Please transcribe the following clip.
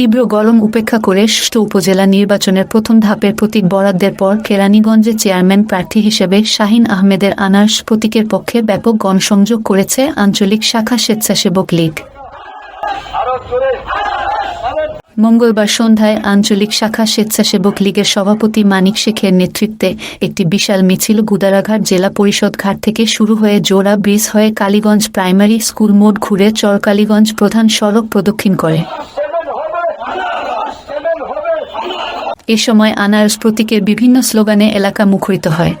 তীব্র গরম উপেক্ষা করে সুষ্ঠু উপজেলা নির্বাচনের প্রথম ধাপের প্রতীক বরাদ্দের পর কেরানীগঞ্জে চেয়ারম্যান প্রার্থী হিসেবে শাহিন আহমেদের আনার্স প্রতীকের পক্ষে ব্যাপক গণসংযোগ করেছে আঞ্চলিক শাখা স্বেচ্ছাসেবক লীগ। মঙ্গলবার সন্ধ্যায় আঞ্চলিক শাখা স্বেচ্ছাসেবক লীগের সভাপতি মানিক শেখের নেতৃত্বে একটি বিশাল মিছিল গুদারাঘাট জেলা পরিষদ ঘাট থেকে শুরু হয়ে জোড়া ব্রিজ হয়ে কালীগঞ্জ প্রাইমারি স্কুল মোড় ঘুরে চরকালীগঞ্জ প্রধান সড়ক প্রদক্ষিণ করে। এ সময় আনারস প্রতীকের বিভিন্ন স্লোগানে এলাকা মুখরিত হয়।